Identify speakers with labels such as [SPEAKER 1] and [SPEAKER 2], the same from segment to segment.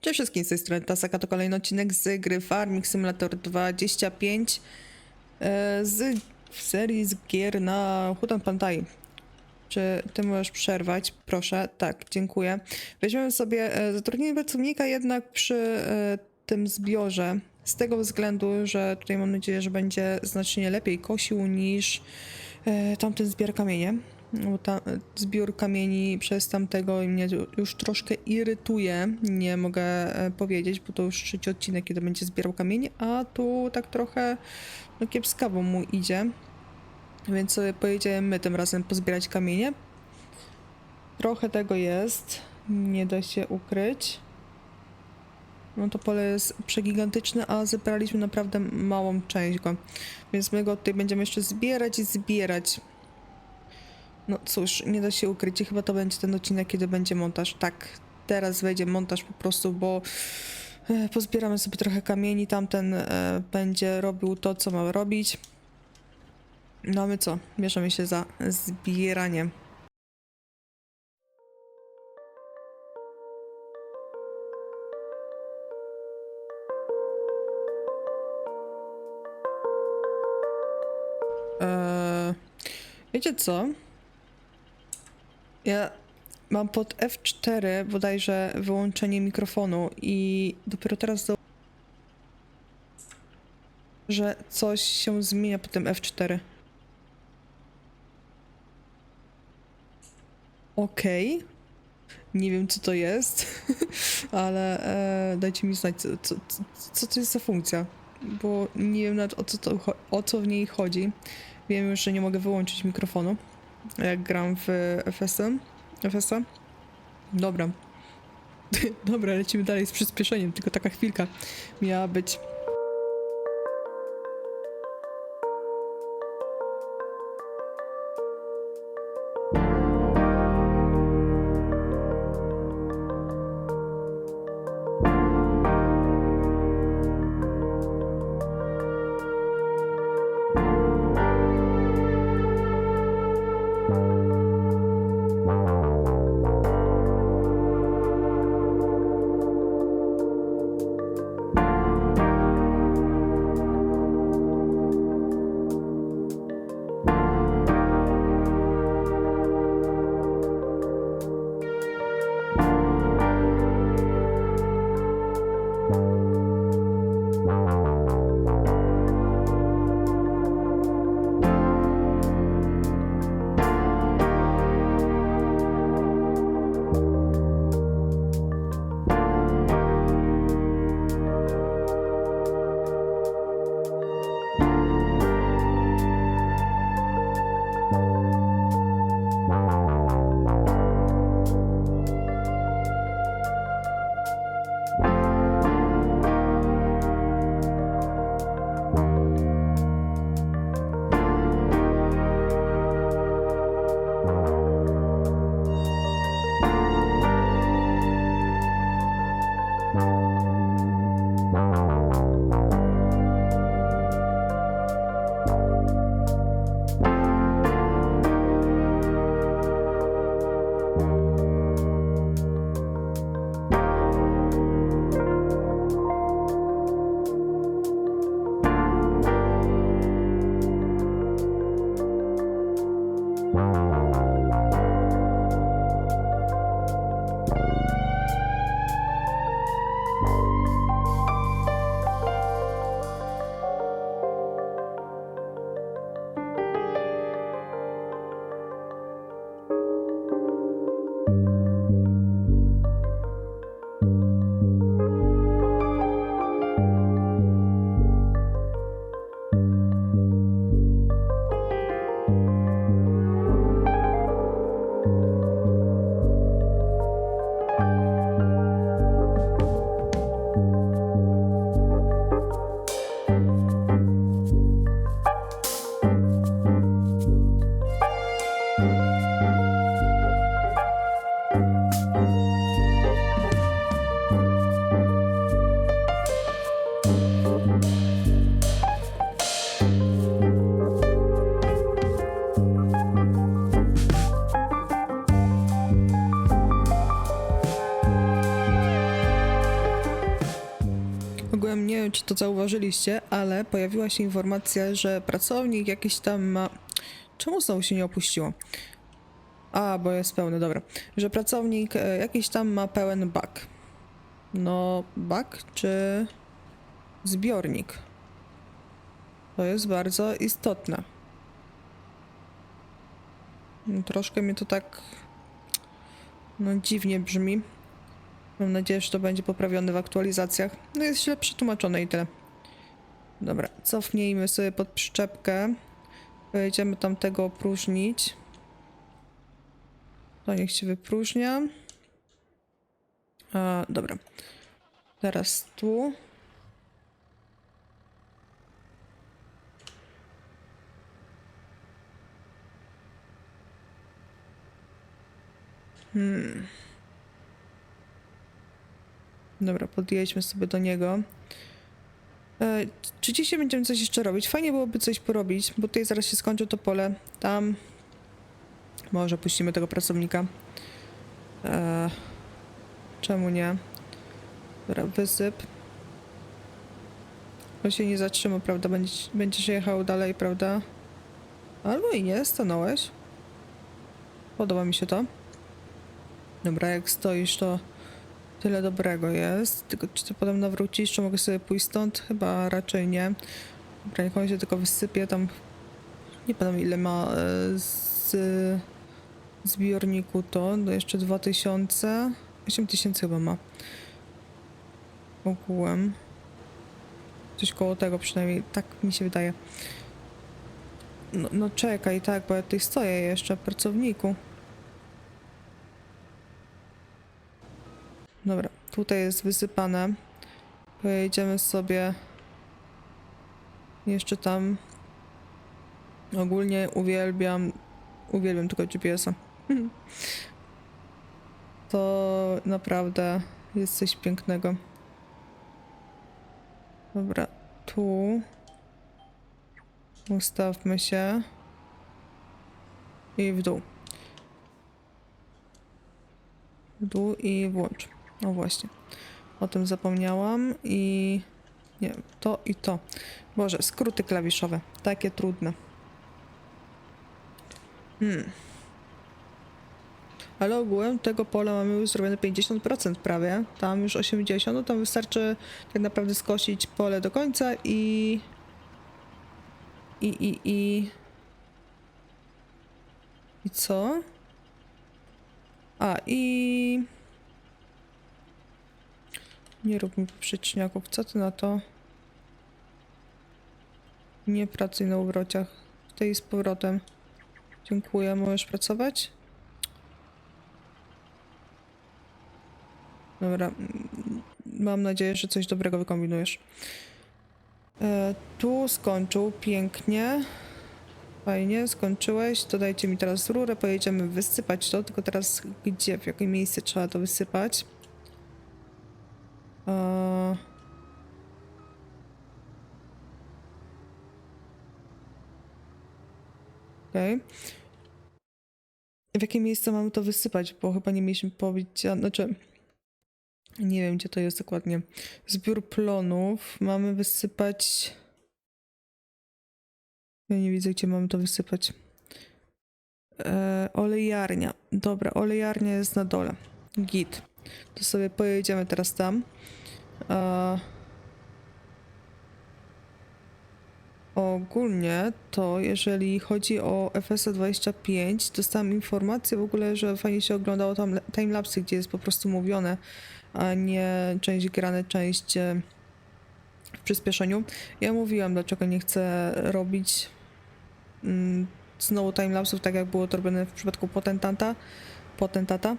[SPEAKER 1] Cześć wszystkim, z tej strony Tasaka, to kolejny odcinek z gry Farming Simulator 25 e, z w serii z gier na Hutan Pantai. Czy ty możesz przerwać? Proszę. Tak, dziękuję. Weźmiemy sobie e, zatrudnienie pracownika jednak przy e, tym zbiorze. Z tego względu, że tutaj mam nadzieję, że będzie znacznie lepiej kosił niż tamten zbiór kamienie. Bo ta, zbiór kamieni przez tamtego mnie już troszkę irytuje, nie mogę e, powiedzieć, bo to już trzeci odcinek, kiedy będzie zbierał kamienie, a tu tak trochę no, kiepskawo mu idzie. Więc sobie pojedziemy my tym razem pozbierać kamienie. Trochę tego jest, nie da się ukryć. No to pole jest przegigantyczne, a zebraliśmy naprawdę małą część go. Więc my go tutaj będziemy jeszcze zbierać i zbierać. No cóż, nie da się ukryć. i Chyba to będzie ten odcinek, kiedy będzie montaż. Tak, teraz wejdzie montaż po prostu, bo e, pozbieramy sobie trochę kamieni. Tamten e, będzie robił to, co ma robić. No a my co? Bierzemy się za zbieranie. Eee, wiecie co? Ja mam pod F4 bodajże wyłączenie mikrofonu i dopiero teraz do... że coś się zmienia po tym F4. Okej. Nie wiem co to jest, ale e, dajcie mi znać, co, co, co- to jest za funkcja, bo nie wiem nawet o co, to, o co w niej chodzi. Wiem już, że nie mogę wyłączyć mikrofonu, jak gram w FSM. FSA. Dobra. Dobra, lecimy dalej z przyspieszeniem, tylko taka chwilka miała być. Wiem, czy to zauważyliście, ale pojawiła się informacja, że pracownik jakiś tam ma... Czemu znowu się nie opuściło? A, bo jest pełny, dobra. Że pracownik e, jakiś tam ma pełen bak. No, bak czy zbiornik? To jest bardzo istotne. No, Troszkę mnie to tak no dziwnie brzmi. Mam nadzieję, że to będzie poprawione w aktualizacjach. No jest źle przetłumaczone i tyle. Dobra, cofnijmy sobie pod przyczepkę. Pojedziemy tam tego opróżnić. To niech się wypróżnia. A, dobra. Teraz tu. Dobra, podjedźmy sobie do niego. E, czy dzisiaj będziemy coś jeszcze robić? Fajnie byłoby coś porobić, bo tutaj zaraz się skończy to pole. Tam może puścimy tego pracownika. E, czemu nie? Dobra, wysyp. On się nie zatrzyma, prawda? Będziesz, będziesz jechał dalej, prawda? Albo i nie, stanąłeś. Podoba mi się to. Dobra, jak stoisz, to tyle dobrego jest. Tylko czy ty potem nawrócisz, czy mogę sobie pójść stąd? Chyba raczej nie. Dobra, niech on się tylko wysypie tam. Nie pamiętam ile ma e, z zbiorniku to. No jeszcze 2000. 8000 chyba ma. Ogółem. Coś koło tego przynajmniej. Tak mi się wydaje. No, no czekaj, tak, bo ja tutaj stoję jeszcze, pracowniku. Dobra, tutaj jest wysypane. Pojedziemy sobie jeszcze tam. Ogólnie uwielbiam, uwielbiam tego GPS-a. To naprawdę jest coś pięknego. Dobra, tu ustawmy się i w dół. W dół i włącz. No właśnie. O tym zapomniałam i nie, to i to. Boże, skróty klawiszowe. Takie trudne. Hmm. Ale ogółem tego pola mamy już zrobione 50% prawie. Tam już 80%. No tam wystarczy tak naprawdę skosić pole do końca i... I, i, i... I co? A, i... Nie rób mi poprzeczniaków. Co ty na to? Nie pracuj na uwrociach. Tutaj z powrotem. Dziękuję. Możesz pracować? Dobra. Mam nadzieję, że coś dobrego wykombinujesz. E, tu skończył. Pięknie. Fajnie, skończyłeś. Dodajcie mi teraz rurę. Pojedziemy wysypać to. Tylko teraz gdzie? W jakie miejsce trzeba to wysypać? Eee... Okej. W jakie miejsce mamy to wysypać? Bo chyba nie mieliśmy powiedziane, znaczy nie wiem gdzie to jest dokładnie. Zbiór plonów mamy wysypać. Ja nie widzę gdzie mamy to wysypać. Eee, olejarnia. Dobra, olejarnia jest na dole. Git. To sobie pojedziemy teraz tam. A... Ogólnie to jeżeli chodzi o FS 25, dostałam informację w ogóle, że fajnie się oglądało tam timelapsy, gdzie jest po prostu mówione, a nie część grane, część e, w przyspieszeniu. Ja mówiłam, dlaczego nie chcę robić mm, znowu timelapsów, tak jak było to robione w przypadku Potentata, Potentata,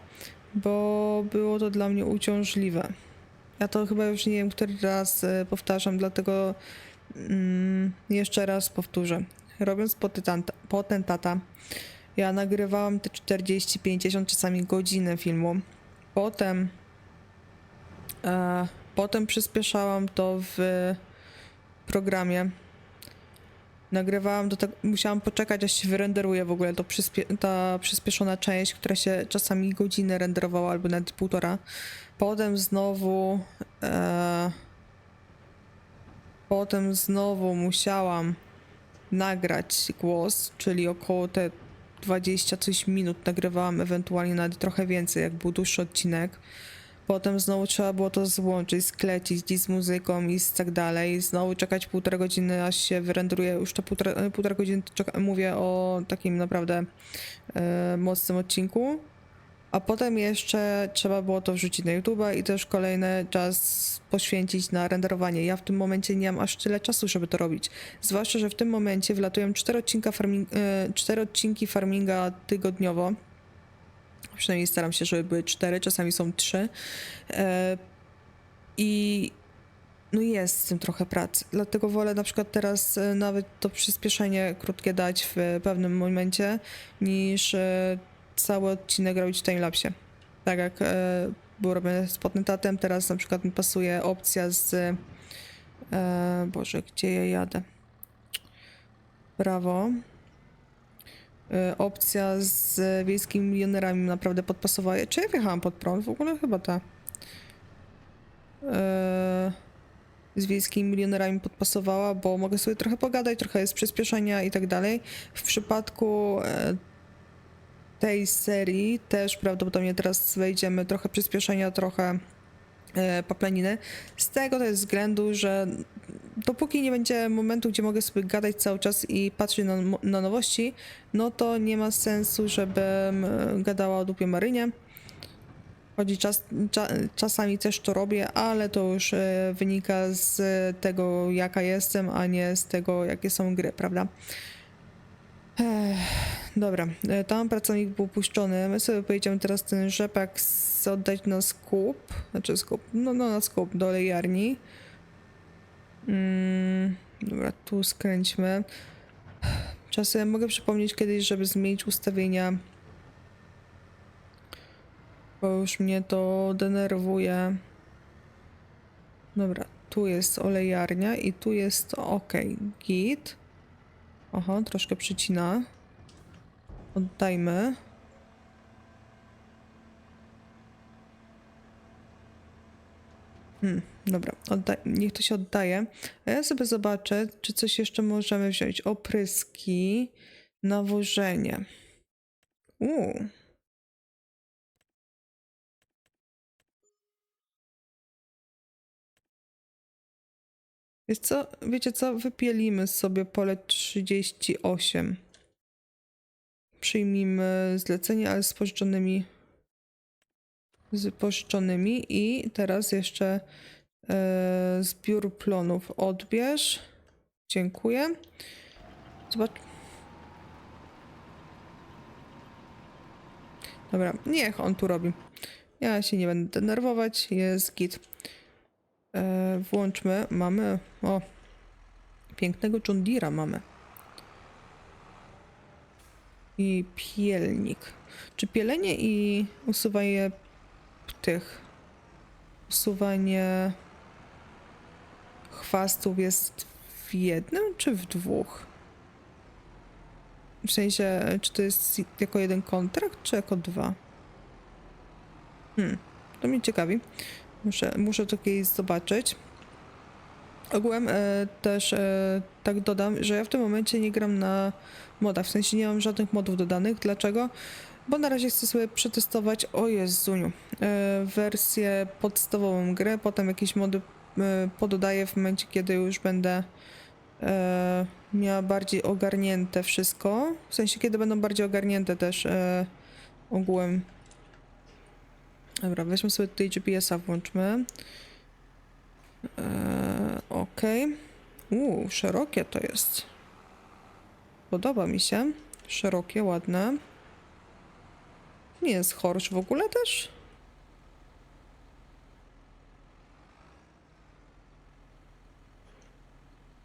[SPEAKER 1] bo było to dla mnie uciążliwe. Ja to chyba już nie wiem, który raz e, powtarzam, dlatego mm, jeszcze raz powtórzę. Robiąc potentata, ja nagrywałam te 40, 50, czasami godzinę filmu. Potem, e, potem przyspieszałam to w programie. Nagrywałam do tego, musiałam poczekać, aż się wyrenderuje w ogóle to przyspie- ta przyspieszona część, która się czasami godzinę renderowała albo nawet półtora. Potem znowu e, Potem znowu musiałam nagrać głos, czyli około te 20 coś minut nagrywałam, ewentualnie nawet trochę więcej, jak był dłuższy odcinek. Potem znowu trzeba było to złączyć, sklecić i z muzyką i z tak dalej. Znowu czekać półtorej godziny, aż się wyrendruje. Już to półtora, półtora godziny czeka, mówię o takim naprawdę e, mocnym odcinku. A potem jeszcze trzeba było to wrzucić na YouTube'a i też kolejny czas poświęcić na renderowanie. Ja w tym momencie nie mam aż tyle czasu, żeby to robić. Zwłaszcza, że w tym momencie wlatują cztery, odcinka farming, e, cztery odcinki farminga tygodniowo. Przynajmniej staram się, żeby były cztery, czasami są trzy. E, I no jest z tym trochę pracy. Dlatego wolę na przykład teraz e, nawet to przyspieszenie krótkie dać w pewnym momencie, niż e, cały odcinek robić w timelapsie. Tak jak było robione z Potentatem, teraz na przykład mi pasuje opcja z... Boże, gdzie ja jadę? Brawo. E, opcja z wiejskimi milionerami naprawdę podpasowała. Czy ja wjechałam pod prąd? W ogóle chyba ta. E, z wiejskimi milionerami podpasowała, bo mogę sobie trochę pogadać, trochę jest przyspieszenia i tak dalej. W przypadku e, tej serii też prawdopodobnie teraz wejdziemy trochę przyspieszenia, trochę paplaniny. Z tego jest względu, że dopóki nie będzie momentu, gdzie mogę sobie gadać cały czas i patrzeć na, na nowości, no to nie ma sensu, żebym e, gadała o dupie Marynie. Chodzi czas, cza, czasami też to robię, ale to już e, wynika z tego, jaka jestem, a nie z tego, jakie są gry, prawda? Ech, dobra, e, tam pracownik był puszczony. My sobie pojedziemy teraz ten rzepak oddać na skup, znaczy skup, no, no na skup do lejarni. Mm, dobra, tu skręćmy. Czasem mogę przypomnieć kiedyś, żeby zmienić ustawienia bo już mnie to denerwuje. Dobra, tu jest olejarnia i tu jest ok, git. Oho, troszkę przycina. Oddajmy. Hmm, dobra, odda- niech to się oddaje. A ja sobie zobaczę, czy coś jeszcze możemy wziąć. Opryski, nawożenie. Uuu. Wiesz co, wiecie co, wypielimy sobie pole 38. Przyjmijmy zlecenie, ale z pożyczonymi z pożyczonymi i teraz jeszcze e, zbiór plonów odbierz. Dziękuję. Zobacz. Dobra, niech on tu robi. Ja się nie będę denerwować, jest git. E, włączmy. Mamy. O. Pięknego John mamy. I pielnik. Czy pielenie i usuwanie tych. Usuwanie chwastów jest w jednym czy w dwóch? W sensie, czy to jest jako jeden kontrakt, czy jako dwa? Hmm, to mnie ciekawi. Muszę, muszę to kiedyś zobaczyć. Ogółem e, też e, tak dodam, że ja w tym momencie nie gram na modach, w sensie nie mam żadnych modów dodanych. Dlaczego? Bo na razie chcę sobie przetestować, o Jezuniu, e, wersję podstawową gry, potem jakieś mody e, pododaję w momencie, kiedy już będę e, miała bardziej ogarnięte wszystko. W sensie, kiedy będą bardziej ogarnięte też ogółem Dobra, weźmy sobie tutaj GPS-a, włączmy. Ok. Uuu, szerokie to jest. Podoba mi się. Szerokie, ładne. Nie jest horsz w ogóle też?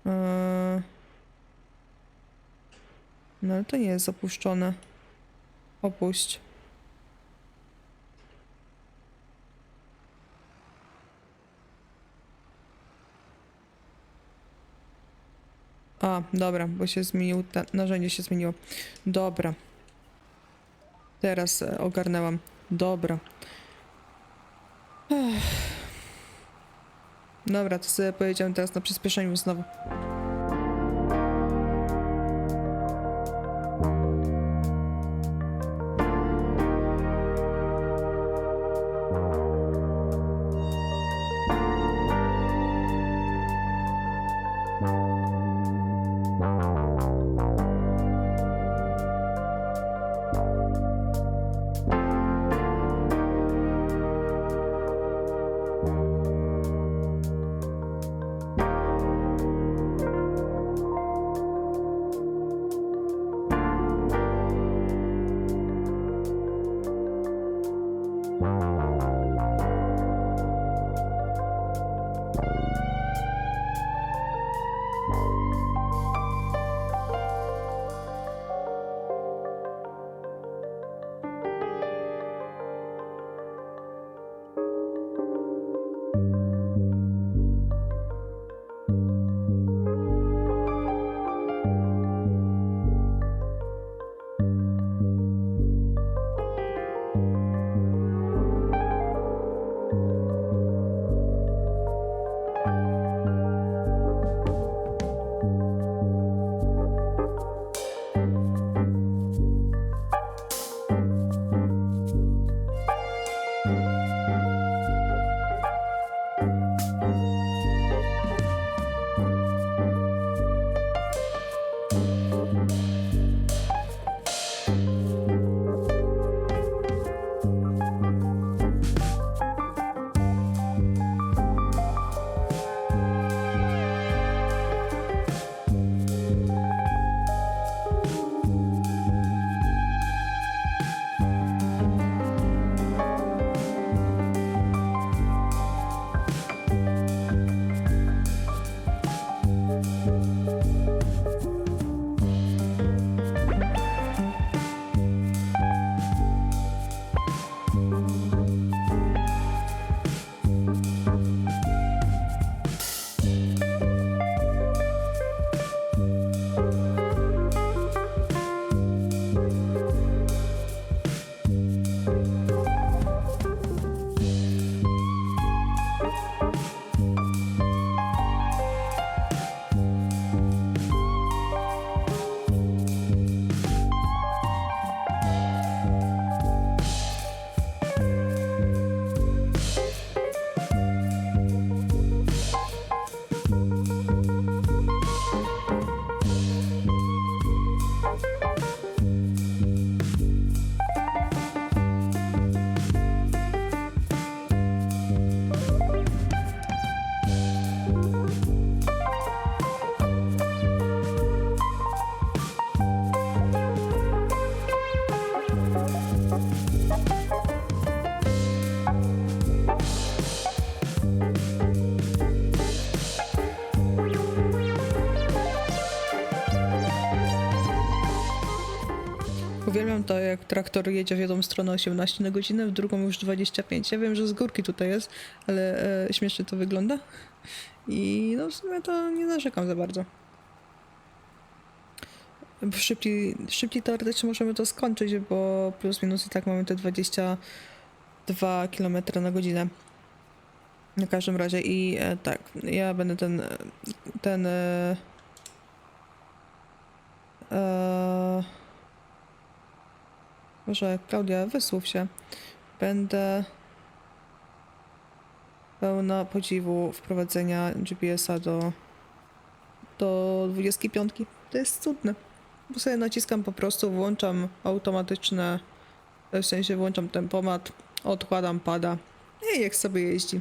[SPEAKER 1] Eee, no ale to nie jest opuszczone. Opuść. A, dobra, bo się zmienił, narzędzie się zmieniło. Dobra. Teraz e, ogarnęłam. Dobra. Ech. Dobra, to sobie pojedziemy teraz na przyspieszeniu znowu. Uwielbiam to, jak traktor jedzie w jedną stronę 18 na godzinę, w drugą już 25. Ja wiem, że z górki tutaj jest, ale e, śmiesznie to wygląda. I no w sumie to nie narzekam za bardzo. Szybciej, szybciej teoretycznie możemy to skończyć, bo plus minus i tak mamy te 22 km na godzinę. W każdym razie i e, tak, ja będę ten, ten e, e, może Klaudia, wysłów się. Będę pełna podziwu wprowadzenia GPS-a do, do 25. To jest cudne. Bo sobie naciskam po prostu, włączam automatyczne, w sensie włączam tempomat, odkładam pada i jak sobie jeździ.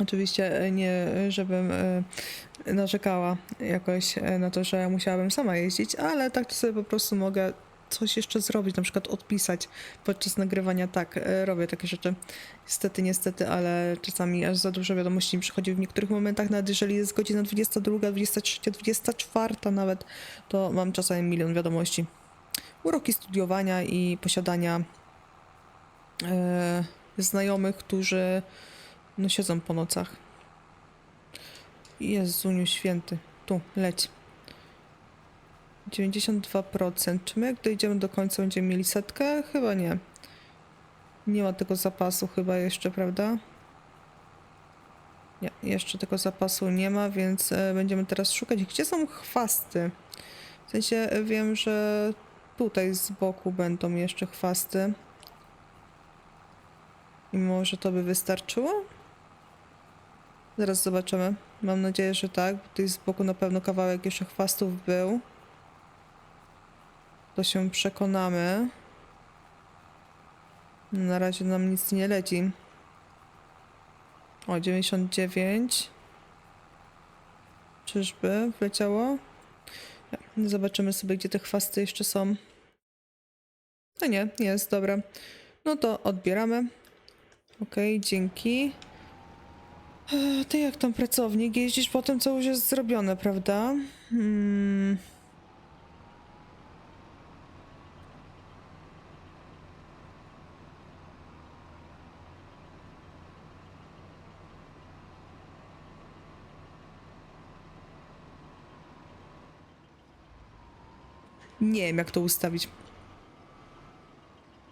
[SPEAKER 1] Oczywiście nie, żebym e, narzekała jakoś e, na to, że musiałabym sama jeździć, ale tak to sobie po prostu mogę coś jeszcze zrobić, na przykład odpisać podczas nagrywania. Tak, e, robię takie rzeczy. Niestety, niestety, ale czasami aż za dużo wiadomości mi przychodzi w niektórych momentach, nawet jeżeli jest godzina 22, 23, 24 nawet, to mam czasami milion wiadomości. Uroki studiowania i posiadania e, znajomych, którzy no, siedzą po nocach. Jezuniu święty. Tu, leć. 92%. Czy my jak dojdziemy do końca będziemy mieli setkę? Chyba nie. Nie ma tego zapasu chyba jeszcze, prawda? Nie, jeszcze tego zapasu nie ma, więc e, będziemy teraz szukać. Gdzie są chwasty? W sensie e, wiem, że tutaj z boku będą jeszcze chwasty. I może to by wystarczyło? Zaraz zobaczymy. Mam nadzieję, że tak. Tutaj z boku na pewno kawałek jeszcze chwastów był. To się przekonamy. Na razie nam nic nie leci. O, 99. Czyżby wleciało? Zobaczymy sobie, gdzie te chwasty jeszcze są. No nie, jest, dobra. No to odbieramy. Okej, dzięki. Ty jak tam pracownik? Jeździsz po tym, co już jest zrobione, prawda? Hmm. Nie wiem, jak to ustawić.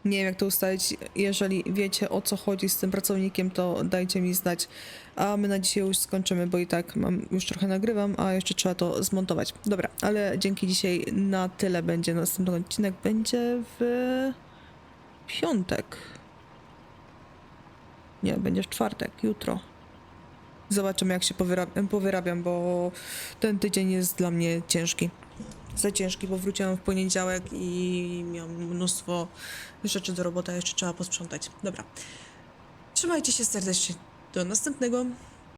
[SPEAKER 1] Nie wiem, jak to ustawić. Jeżeli wiecie, o co chodzi z tym pracownikiem, to dajcie mi znać. A my na dzisiaj już skończymy, bo i tak mam, już trochę nagrywam, a jeszcze trzeba to zmontować. Dobra, ale dzięki dzisiaj na tyle będzie. Następny odcinek będzie w piątek. Nie, będzie w czwartek, jutro. Zobaczymy, jak się powyrabiam, powyrabiam, bo ten tydzień jest dla mnie ciężki za ciężki, bo wróciłam w poniedziałek i miałam mnóstwo rzeczy do roboty, a jeszcze trzeba posprzątać. Dobra. Trzymajcie się serdecznie. Do następnego.